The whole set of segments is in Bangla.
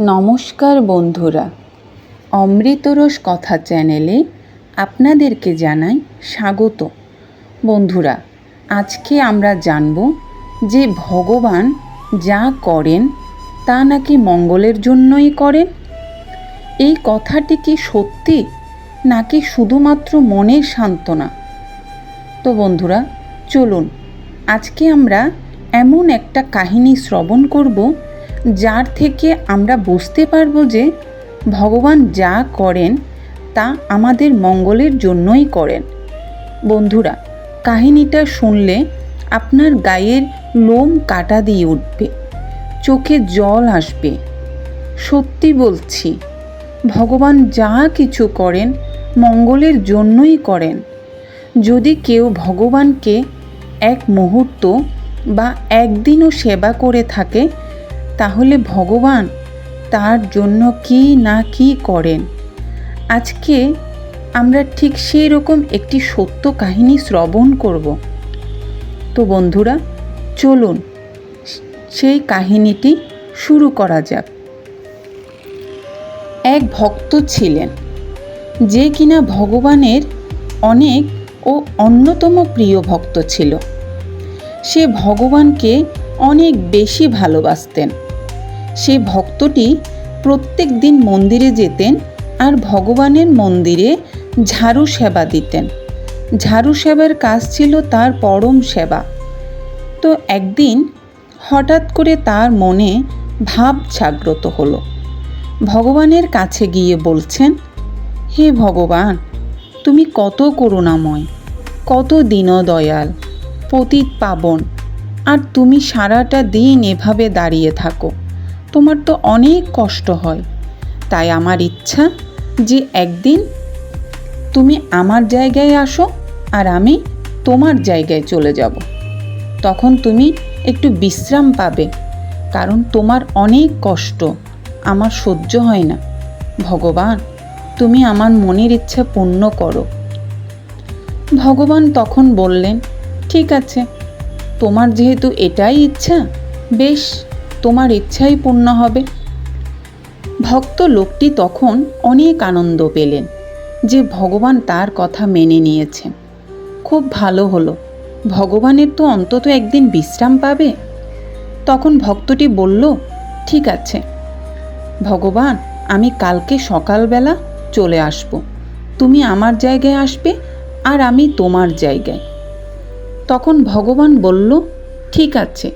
নমস্কার বন্ধুরা। অমৃতরস কথা চ্যানেলে আপনাদেরকে জানাই স্বাগত। বন্ধুরা, আজকে আমরা জানব যে ভগবান যা করেন তা নাকি মঙ্গলের জন্যই করেন? এই কথাটি কি সত্যি নাকি শুধুমাত্র মনের সান্ত্বনা? তো বন্ধুরা, চলুন, আজকে আমরা এমন একটা কাহিনী শ্রবণ করব যার থেকে আমরা বুঝতে পারব যে ভগবান যা করেন, তা আমাদের মঙ্গলের জন্যই করেন। বন্ধুরা, কাহিনীটা শুনলে আপনার গায়ের লোম কাটা দিয়ে উঠবে, চোখে জল আসবে। সত্যি বলছি, ভগবান যা কিছু করেন, মঙ্গলের জন্যই করেন। যদি কেউ ভগবানকে এক মুহূর্ত বা একদিনও সেবা করে থাকে তাহলে ভগবান তার জন্য কি না কি করেন? আজকে আমরা ঠিক সেই রকম একটি সত্য কাহিনী শ্রবণ করব। তো বন্ধুরা, চলুন, সেই কাহিনীটি শুরু করা যাক। এক ভক্ত ছিলেন, যে কিনা ভগবানের অনেক ও অন্যতম প্রিয় ভক্ত ছিল। সে ভগবানকে অনেক বেশি ভালোবাসতেন। সে ভক্তটি প্রত্যেক দিন মন্দিরে যেতেন আর ভগবানের মন্দিরে ঝাড়ু সেবা দিতেন। ঝাড়ু সেবার কাজ ছিল তার পরম সেবা। তো একদিন হঠাৎ করে তার মনে ভাব জাগ্রত হলো। ভগবানের কাছে গিয়ে বলছেন, হে ভগবান, তুমি কত করুণাময়, কত দীনদয়াল, পতিত পাবন, আর তুমি সারাটা দিন এভাবে দাঁড়িয়ে থাকো। তোমার তো অনেক কষ্ট হয়। তাই আমার ইচ্ছা যে একদিন তুমি আমার জায়গায় আসো আর আমি তোমার জায়গায় চলে যাব। তখন তুমি একটু বিশ্রাম পাবে, কারণ তোমার অনেক কষ্ট, আমার সহ্য হয় না। ভগবান, তুমি আমার মনের ইচ্ছা পূর্ণ করো। ভগবান তখন বললেন, ঠিক আছে, তোমার যেহেতু এটাই ইচ্ছা, বেশ। তোমার ইচ্ছাই পূর্ণ হবে। ভক্ত লোকটি তখন অনেক আনন্দ পেলেন যে ভগবান তার কথা মেনে নিয়েছেন খুব ভালো হলো। ভগবানের তো অন্তত একদিন বিশ্রাম পাবে। তখন ভক্তটি বলল, ঠিক আছে। ভগবান, আমি কালকে সকালবেলা চলে আসব। তুমি আমার জায়গায় আসবে আর আমি তোমার জায়গায়। তখন ভগবান বলল, ঠিক আছে।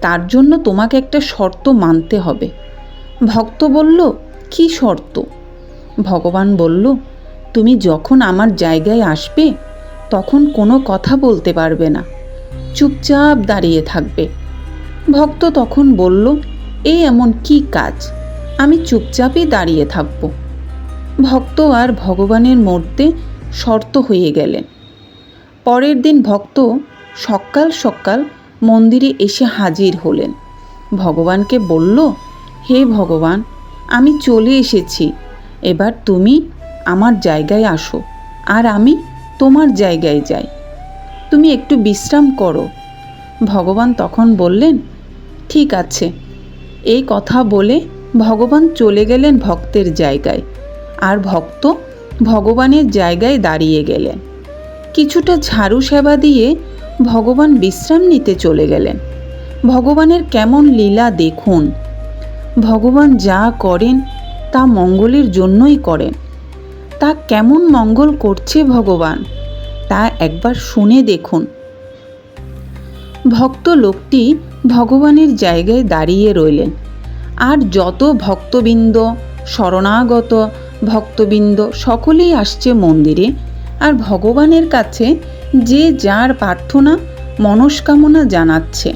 তার জন্য তোমাকে একটা শর্ত মানতে হবে। ভক্ত বলল, কি শর্ত? ভগবান বলল, তুমি যখন আমার জায়গায় আসবে, তখন কোনো কথা বলতে পারবে না। চুপচাপ দাঁড়িয়ে থাকবে। ভক্ত তখন বলল এই এমন কি কাজ? আমি চুপচাপই দাঁড়িয়ে থাকব। ভক্ত আর ভগবানের মধ্যে শর্ত হয়ে গেলেন। পরের দিন ভক্ত সকাল সকাল মন্দিরে এসে হাজির হলেন। ভগবানকে বলল, হে ভগবান, আমি চলে এসেছি। এবার তুমি আমার জায়গায় আসো, আর আমি তোমার জায়গায় যাই। তুমি একটু বিশ্রাম করো। ভগবান তখন বললেন, ঠিক আছে। এই কথা বলে ভগবান চলে গেলেন ভক্তের জায়গায়, আর ভক্ত ভগবানের জায়গায় দাঁড়িয়ে গেলেন। কিছুটা ঝাড়ু সেবা দিয়ে ভগবান বিশ্রাম নিতে চলে গেলেন। ভগবানের কেমন লীলা দেখুন। ভগবান যা করেন, তা মঙ্গলের জন্যই করেন। তা কেমন মঙ্গল করছে ভগবান, তা একবার শুনে দেখুন। ভক্ত লোকটি ভগবানের জায়গায় দাঁড়িয়ে রইলেন। আর যত ভক্তবৃন্দ, শরণাগত ভক্তবৃন্দ সকলেই আসছে মন্দিরে, আর ভগবানের কাছে যে যার প্রার্থনা মনস্কামনা জানাচ্ছে।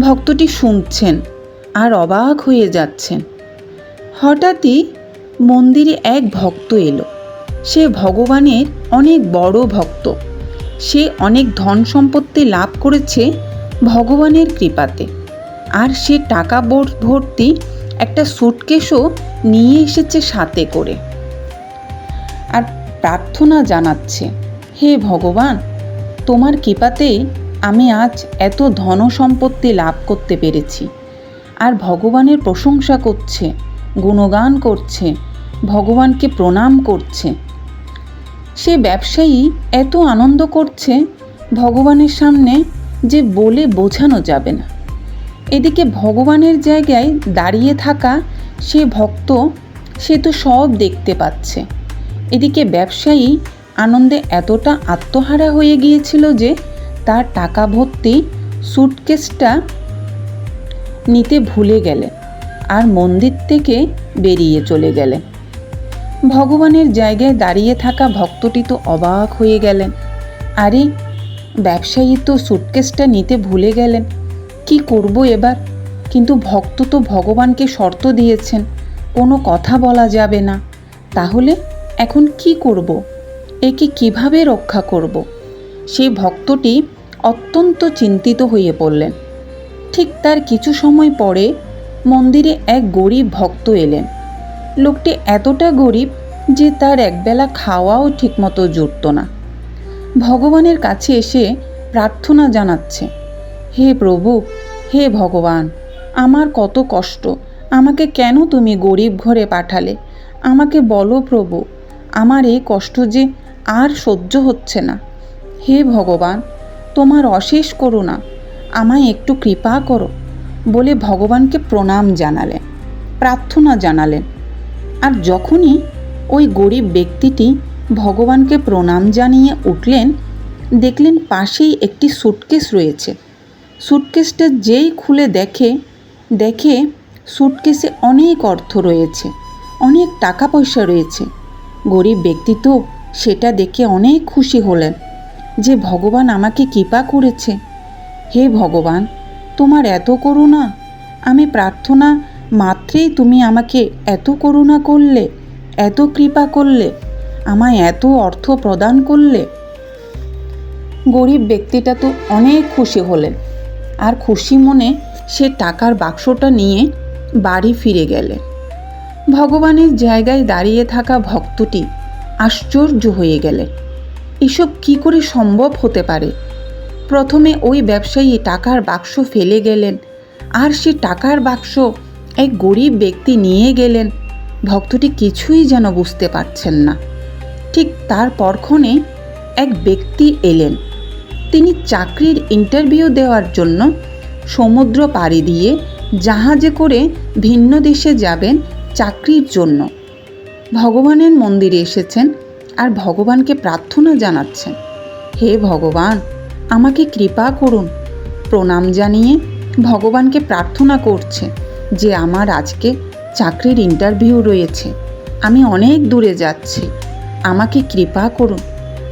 ভক্তটি শুনছেন আর অবাক হয়ে যাচ্ছেন। হঠাৎই মন্দিরে এক ভক্ত এলো। সে ভগবানের অনেক বড় ভক্ত। সে অনেক ধন সম্পত্তি লাভ করেছে ভগবানের কৃপাতে। আর সে টাকা ভর্তি একটা সুটকেসও নিয়ে এসেছে সাথে করে। আর প্রার্থনা জানাচ্ছে। হে ভগবান, তোমার কৃপাতেই আমি আজ এত ধন সম্পত্তি লাভ করতে পেরেছি। আর ভগবানের প্রশংসা করছে, গুণগান করছে, ভগবানকে প্রণাম করছে। সে ব্যবসায়ী এত আনন্দ করছে, ভগবানের সামনে যে বলে বোঝানো যাবে না। এদিকে ভগবানের জায়গায় দাঁড়িয়ে থাকা সে ভক্ত, সে তো সব দেখতে পাচ্ছে। এদিকে ব্যবসায়ী আনন্দে এতটা আত্মহারা হয়ে গিয়েছিল যে তার টাকা ভর্তি সুটকেসটা নিতে ভুলে গেলে আর মন্দির থেকে বেরিয়ে চলে গেলে। ভগবানের জায়গায় দাঁড়িয়ে থাকা ভক্তটি তো অবাক হয়ে গেলেন। আরে, ব্যবসায়ী তো সুটকেসটা নিতে ভুলে গেলেন। কি করব এবার? কিন্তু ভক্ত তো ভগবানকে শর্ত দিয়েছেন, কোনো কথা বলা যাবে না। তাহলে এখন কি করব? একে কীভাবে রক্ষা করব? সেই ভক্তটি অত্যন্ত চিন্তিত হয়ে পড়লেন। ঠিক তার কিছু সময় পরে মন্দিরে এক গরিব ভক্ত এলেন। লোকটি এতটা গরিব যে তার একবেলা খাওয়াও ঠিকমতো জুটত না। ভগবানের কাছে এসে প্রার্থনা জানাচ্ছে, হে প্রভু, হে ভগবান, আমার কত কষ্ট। আমাকে কেন তুমি গরিব ঘরে পাঠালে? আমাকে বলো প্রভু, আমার এই কষ্ট যে আর সহ্য হচ্ছে না। হে ভগবান, তোমার অশেষ করুণা, আমায় একটু কৃপা করো, বলে ভগবানকে প্রণাম জানালেন, প্রার্থনা জানালেন। আর যখনই ওই গরিব ব্যক্তিটি ভগবানকে প্রণাম জানিয়ে উঠলেন, দেখলেন পাশেই একটি সুটকেস রয়েছে। সুটকেসটা যেই খুলে দেখে দেখে সুটকেসে অনেক অর্থ রয়েছে, অনেক টাকা পয়সা রয়েছে। গরিব ব্যক্তি তো সেটা দেখে অনেক খুশি হলেন যে ভগবান আমাকে কৃপা করেছে। হে ভগবান, তোমার এত করুণা, আমি প্রার্থনা মাত্রেই তুমি আমাকে এত করুণা করলে, এত কৃপা করলে, আমায় এত অর্থ প্রদান করলে। গরিব ব্যক্তিটা তো অনেক খুশি হলেন আর খুশি মনে সে টাকার বাক্সটা নিয়ে বাড়ি ফিরে গেলেন। ভগবানের জায়গায় দাঁড়িয়ে থাকা ভক্তটি আশ্চর্য হয়ে গেলেন এসব কি করে সম্ভব হতে পারে? প্রথমে ওই ব্যবসায়ী টাকার বাক্স ফেলে গেলেন, আর সে টাকার বাক্স এক গরিব ব্যক্তি নিয়ে গেলেন। ভক্তটি কিছুই যেন বুঝতে পারছেন না। ঠিক তার পরক্ষণে এক ব্যক্তি এলেন। তিনি চাকরির ইন্টারভিউ দেওয়ার জন্য সমুদ্র পাড়ি দিয়ে জাহাজে করে ভিন্ন দেশে যাবেন চাকরির জন্য। ভগবানের মন্দিরে এসেছেন আর ভগবানকে প্রার্থনা জানাচ্ছেন। হে ভগবান, আমাকে কৃপা করুন। প্রণাম জানিয়ে ভগবানকে প্রার্থনা করছে যে আমার আজকে চাকরির ইন্টারভিউ রয়েছে। আমি অনেক দূরে যাচ্ছি। আমাকে কৃপা করুন।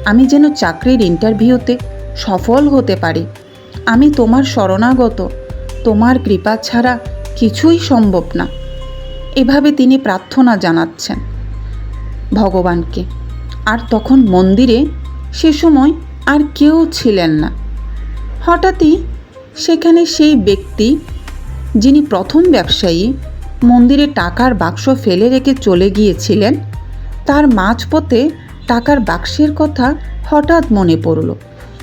আমি যেন চাকরির ইন্টারভিউতে সফল হতে পারি। আমি তোমার শরণাগত। তোমার কৃপা ছাড়া কিছুই সম্ভব না। এভাবে তিনি প্রার্থনা জানাচ্ছেন। ভগবানকে। আর তখন মন্দিরে সে সময় আর কেউ ছিলেন না। হঠাৎই সেখানে সেই ব্যক্তি, যিনি প্রথম ব্যবসায়ী, মন্দিরে টাকার বাক্স ফেলে রেখে চলে গিয়েছিলেন, তার মাঝপথে টাকার বাক্সের কথা হঠাৎ মনে পড়ল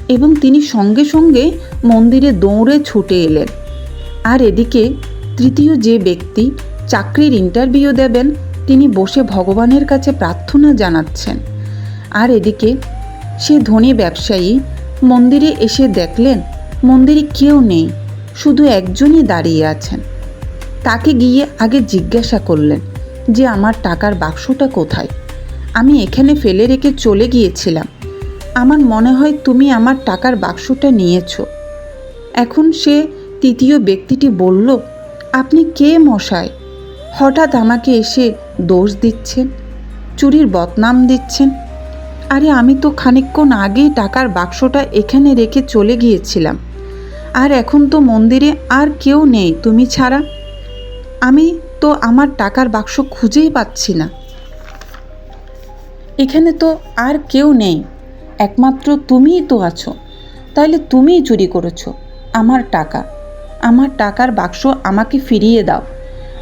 এবং তিনি সঙ্গে সঙ্গে মন্দিরে দৌড়ে ছুটে এলেন। আর এদিকে তৃতীয় যে ব্যক্তি চাকরির ইন্টারভিউ দেবেন তিনি বসে ভগবানের কাছে প্রার্থনা জানাচ্ছেন। আর এদিকে সে ধনী ব্যবসায়ী মন্দিরে এসে দেখলেন, মন্দিরে কেউ নেই, শুধু একজনই দাঁড়িয়ে আছেন। তাকে গিয়ে আগে জিজ্ঞাসা করলেন যে, আমার টাকার বাক্সটা কোথায়? আমি এখানে ফেলে রেখে চলে গিয়েছিলাম। আমার মনে হয় তুমি আমার টাকার বাক্সটা নিয়েছো। এখন সে তৃতীয় ব্যক্তিটি বলল, আপনি কে মশাই? হঠাৎ আমাকে এসে দোষ দিচ্ছেন, চুরির বদনাম দিচ্ছেন। আরে আমি তো খানিকক্ষণ আগে টাকার বাক্সটা এখানে রেখে চলে গিয়েছিলাম। আর এখন তো মন্দিরে আর কেউ নেই তুমি ছাড়া। আমি তো আমার টাকার বাক্স খুঁজেই পাচ্ছি না। এখানে তো আর কেউ নেই, একমাত্র তুমিই তো আছো। তাহলে তুমিই চুরি করেছ, আমার টাকা। আমার টাকার বাক্স আমাকে ফিরিয়ে দাও।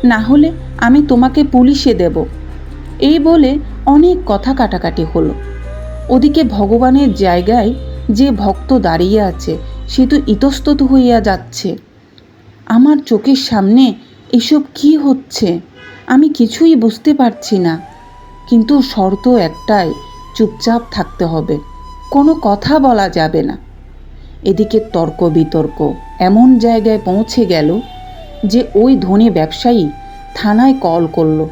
না হলে আমি তোমাকে পুলিশে দেব। এই বলে অনেক কথা কাটাকাটি হলো। ওদিকে ভগবানের জায়গায় যে ভক্ত দাঁড়িয়ে আছে, সে তো ইতস্তত হইয়া যাচ্ছে। আমার চোখের সামনে এসব কি হচ্ছে? আমি কিছুই বুঝতে পারছি না। কিন্তু শর্ত একটাই, চুপচাপ থাকতে হবে। কোনো কথা বলা যাবে না। এদিকে তর্ক বিতর্ক এমন জায়গায় পৌঁছে গেল যে ওই ধনী ব্যবসায়ী থানায় কল করল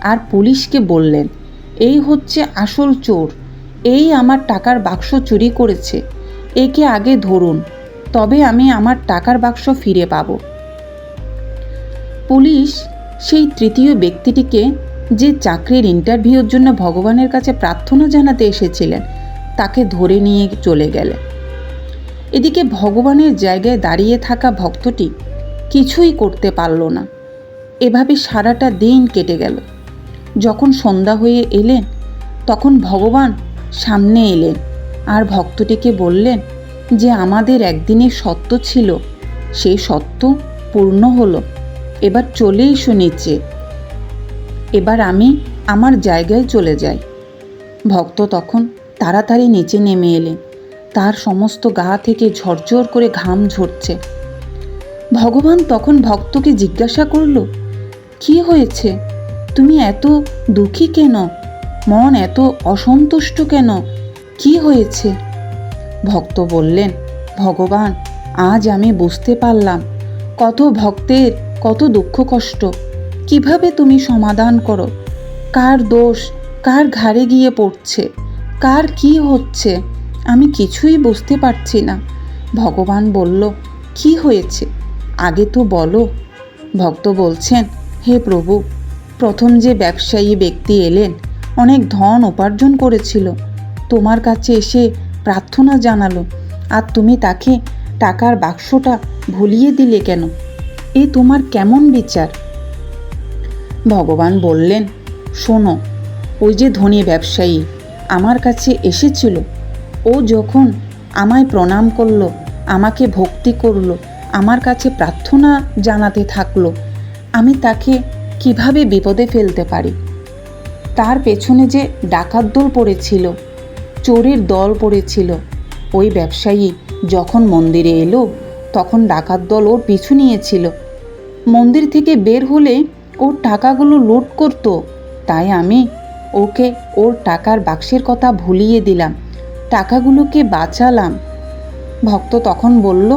আর পুলিশকে বললেন, এই হচ্ছে আসল চোর। এই আমার টাকার বাক্স চুরি করেছে। একে আগে ধরুন, তবে আমি আমার টাকার বাক্স ফিরে পাব। পুলিশ সেই তৃতীয় ব্যক্তিটিকে যে চাকরির ইন্টারভিউর জন্য ভগবানের কাছে প্রার্থনা জানাতে এসেছিলেন, তাকে ধরে নিয়ে চলে গেলেন। এদিকে ভগবানের জায়গায় দাঁড়িয়ে থাকা ভক্তটি কিছুই করতে পারল না। এভাবে সারাটা দিন কেটে গেল। যখন সন্ধ্যা হয়ে এলেন, তখন ভগবান সামনে এলেন আর ভক্তটিকে বললেন যে আমাদের একদিনের সত্য ছিল, সেই সত্য পূর্ণ হলো। এবার চলে এসো নিচে। এবার আমি আমার জায়গায় চলে যাই। ভক্ত তখন তাড়াতাড়ি নিচে নেমে এলেন। তার সমস্ত গা থেকে ঝরঝর করে ঘাম ঝরছে। ভগবান তখন ভক্তকে জিজ্ঞাসা করল, কি হয়েছে? তুমি এত দুঃখী কেন? মন এত অসন্তুষ্ট কেন? কি হয়েছে? ভক্ত বললেন, ভগবান, আজ আমি বুঝতে পারলাম। কত ভক্তের, কত দুঃখ কষ্ট। কীভাবে তুমি সমাধান করো? কার দোষ? কার ঘাড়ে গিয়ে পড়ছে? কার কি হচ্ছে? আমি কিছুই বুঝতে পারছি না। ভগবান বলল, কি হয়েছে? আগে তো বলো। ভক্ত বলছেন, হে প্রভু, প্রথম যে ব্যবসায়ী ব্যক্তি এলেন, অনেক ধন উপার্জন করেছিল। তোমার কাছে এসে প্রার্থনা জানালো, আর তুমি তাকে টাকার বাক্সটা ভুলিয়ে দিলে কেন? এ তোমার কেমন বিচার? ভগবান বললেন, শোনো, ওই যে ধনী ব্যবসায়ী আমার কাছে এসেছিল, ও যখন আমায় প্রণাম করল, আমাকে ভক্তি করল আমার কাছে প্রার্থনা জানাতে থাকল, আমি তাকে কীভাবে বিপদে ফেলতে পারি? তার পেছনে যে ডাকাত দল পড়েছিল, চোরের দল পড়েছিল, ওই ব্যবসায়ী যখন মন্দিরে এলো, তখন ডাকাত দল ওর পিছু নিয়েছিল। মন্দির থেকে বের হলে ওর টাকাগুলো লুট করত, তাই আমি ওকে ওর টাকার বাক্সের কথা ভুলিয়ে দিলাম, টাকাগুলোকে বাঁচালাম। ভক্ত তখন বলল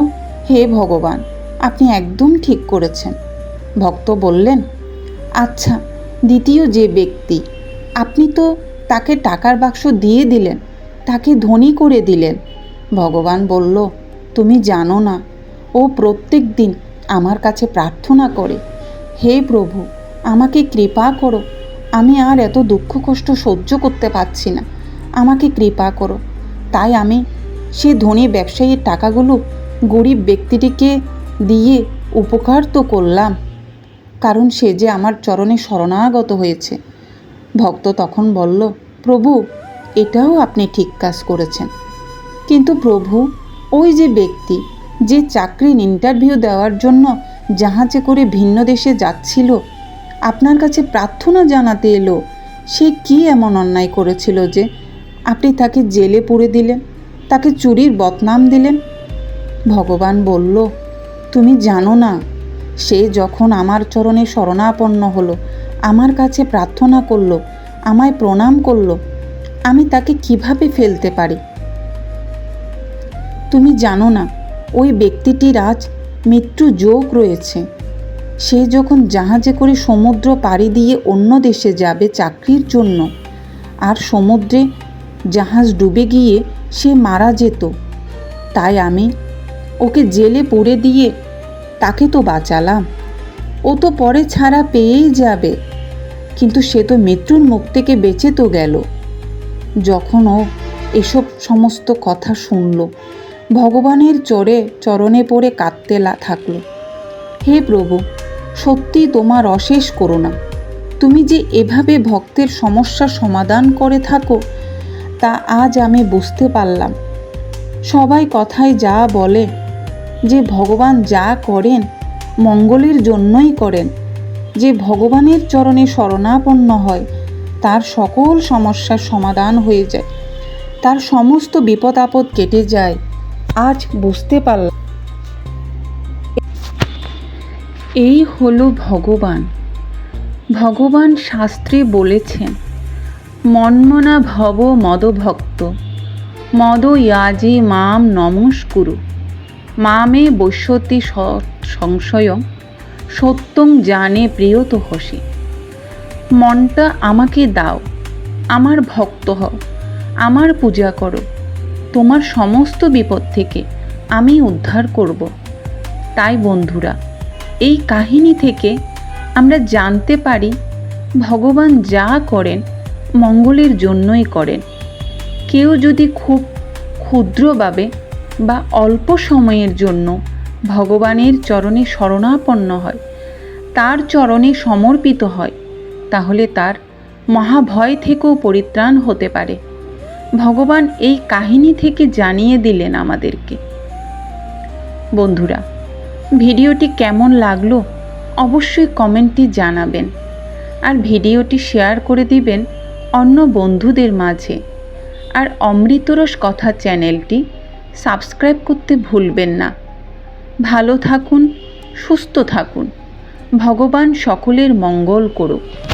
হে ভগবান, আপনি একদম ঠিক করেছেন। ভক্ত বললেন আচ্ছা দ্বিতীয় যে ব্যক্তি, আপনি তো তাকে টাকার বাক্স দিয়ে দিলেন, তাকে ধনী করে দিলেন। ভগবান বলল, তুমি জানো না, ও প্রত্যেক দিন আমার কাছে প্রার্থনা করে, হে প্রভু, আমাকে কৃপা করো, আমি আর এত দুঃখ কষ্ট সহ্য করতে পারছি না, আমাকে কৃপা করো। তাই আমি সে ধনী ব্যবসায়ীর টাকাগুলো গরিব ব্যক্তিটিকে দিয়ে উপকার তো করলাম, কারণ সে যে আমার চরণে শরণাগত হয়েছে। ভক্ত তখন বলল, প্রভু, এটাও আপনি ঠিক কাজ করেছেন। কিন্তু প্রভু, ওই যে ব্যক্তি যে চাকরির ইন্টারভিউ দেওয়ার জন্য জাহাজে করে ভিন্ন দেশে যাচ্ছিল, আপনার কাছে প্রার্থনা জানাতে এলো, সে কি এমন অন্যায় করেছিল যে আপনি তাকে জেলে পুরে দিলেন, তাকে চুরির বদনাম দিলেন? ভগবান বলল, তুমি জানো না, সে যখন আমার চরণে শরণাপন্ন হলো, আমার কাছে প্রার্থনা করল, আমায় প্রণাম করল, আমি তাকে কীভাবে ফেলতে পারি? তুমি জানো না, ওই ব্যক্তিটির আজ মৃত্যু যোগ রয়েছে। সে যখন জাহাজে করে সমুদ্র পাড়ি দিয়ে অন্য দেশে যাবে চাকরির জন্য, আর সমুদ্রে জাহাজ ডুবে গিয়ে সে মারা যেত, তাই আমি ওকে জেলে পড়ে দিয়ে তাকে তো বাঁচালাম। ও তো পরে ছাড়া পেয়েই যাবে। কিন্তু সে তো মৃত্যুর মুখ থেকে বেঁচে তো গেল। যখন ও এসব সমস্ত কথা শুনল, ভগবানের চরে, চরণে পড়ে কাঁদতে থাকল। হে প্রভু, সত্যি তোমার অশেষ করুণা। তুমি যে এভাবে ভক্তের সমস্যা সমাধান করে থাকো, তা আজ আমি বুঝতে পারলাম। সবাই কথায় যা বলে যে ভগবান যা করেন, মঙ্গলের জন্যই করেন। যে ভগবানের চরণে শরণাপন্ন হয়, তার সকল সমস্যার সমাধান হয়ে যায়। তার সমস্ত বিপদ আপদ কেটে যায়। আজ বুঝতে পারলাম। এই হলো ভগবান। ভগবান শাস্ত্রে বলেছেন, মন্মনা ভব মদভক্ত। মদ ইয়াজি মাম নমস্কুরু। মামে বৈশ্যতি স- সংশয়ং সত্যং জানে প্রিয়ত হসি। মনটা আমাকে দাও, আমার ভক্ত হও, আমার পূজা করো, তোমার সমস্ত বিপদ থেকে আমি উদ্ধার করব। তাই বন্ধুরা, এই কাহিনী থেকে আমরা জানতে পারি, ভগবান যা করেন, মঙ্গলের জন্যই করেন। কেউ যদি খুব ক্ষুদ্রভাবে বা অল্প সময়ের জন্য ভগবানের চরণে শরণাপন্ন হয়। তার চরণে সমর্পিত হয়, তাহলে তার মহাভয় থেকেও পরিত্রাণ হতে পারে। ভগবান এই কাহিনী থেকে জানিয়ে দিলেন আমাদেরকে। বন্ধুরা, ভিডিওটি কেমন লাগল অবশ্যই কমেন্টে জানাবেন আর ভিডিওটি শেয়ার করে দিবেন অন্য বন্ধুদের মাঝে। আর অমৃতরস কথা চ্যানেলটি সাবস্ক্রাইব করতে ভুলবেন না। ভালো থাকুন সুস্থ থাকুন। ভগবান সকলের মঙ্গল করুক।